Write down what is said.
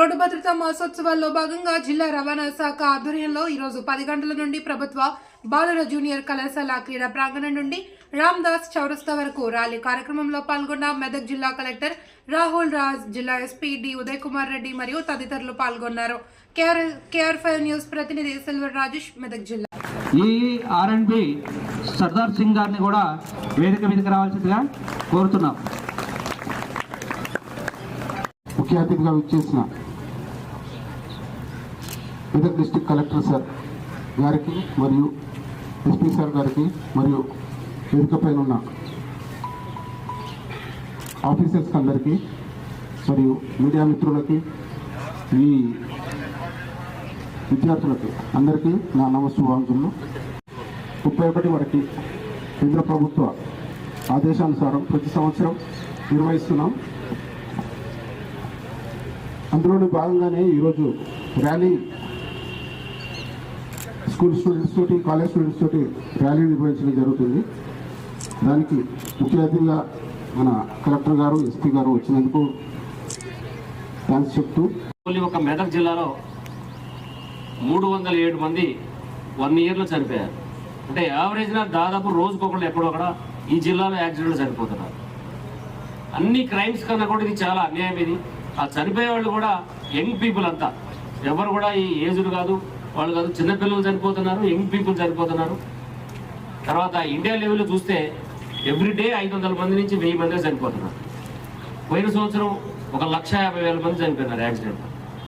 Road భద్రతా మాసోత్సవాల్లో భాగంగా జిల్లా రవాణా శాఖ ఆధ్వర్యంలో ఈరోజు పది గంటల నుండి ప్రభుత్వ బాలుర జూనియర్ కళాశాల క్రీడా ప్రాంగణం నుండి రామ్దాస్ చౌరస్తా వరకు ర్యాలీ కార్యక్రమంలో పాల్గొన్న మెదక్ జిల్లా కలెక్టర్ రాహుల్ రాజ్ జిల్లా ఎస్పీ డి ఉదయ్ కుమార్ రెడ్డి మరియు తదితరులు పాల్గొన్నారు. కేఆర్ కేఆర్ ఫైవ్ న్యూస్ ప్రతినిధి సిల్వర్ రాజేష్ మెదక్ జిల్లా. ఈ R and B Sardar Singh గారిని కూడా వేదిక మీదకి రావాల్సిందిగా కోరుతున్నాం. ముఖ్య అతిథిగా విచ్చేసిన మెదక్ డిస్టిక్ కలెక్టర్ సార్ గారికి మరియు ఎస్పీ సార్ గారికి మరియు వేదికపైన ఉన్న ఆఫీసర్స్కి అందరికీ మరియు మీడియా మిత్రులకి ఈ విద్యార్థులకి అందరికీ నా నమస్సుభాంజులు ముప్పై ఒకటి వరకు కేంద్ర ప్రభుత్వ ఆదేశానుసారం ప్రతి సంవత్సరం నిర్వహిస్తున్నాం. అందులోని భాగంగానే ఈరోజు ర్యాలీ స్కూల్ స్టూడెంట్స్ తోటి కాలేజ్ స్టూడెంట్స్ తోటి ర్యాలీ నిర్వహించడం జరుగుతుంది. దానికి ముఖ్య అతిథిగా మన కలెక్టర్ గారు ఎస్పీ గారు వచ్చినందుకు థ్యాంక్స్ చెప్తూ ఒక మెదక్ జిల్లాలో మూడు వందల ఏడు మంది వన్ ఇయర్లో చనిపోయారు. అంటే యావరేజ్గా దాదాపు రోజుకొకళ్ళు ఎక్కడొక్కడ ఈ జిల్లాలో యాక్సిడెంట్లు చనిపోతున్నారు అన్ని క్రైమ్స్ కన్నా కూడా ఇది చాలా అన్యాయం ఇది. ఆ చనిపోయే వాళ్ళు కూడా యంగ్ పీపుల్ అంతా. ఎవరు కూడా ఈ ఏజ్డ్ కాదు. వాళ్ళు కాదు చిన్నపిల్లలు చనిపోతున్నారు యంగ్ పీపుల్ చనిపోతున్నారు. తర్వాత ఇండియా లెవెల్లో చూస్తే ఎవ్రీడే ఐదు వందల మంది నుంచి వెయ్యి మంది చనిపోతున్నారు. పోయిన సంవత్సరం ఒక లక్ష యాభై వేల మంది చనిపోయినారు యాక్సిడెంట్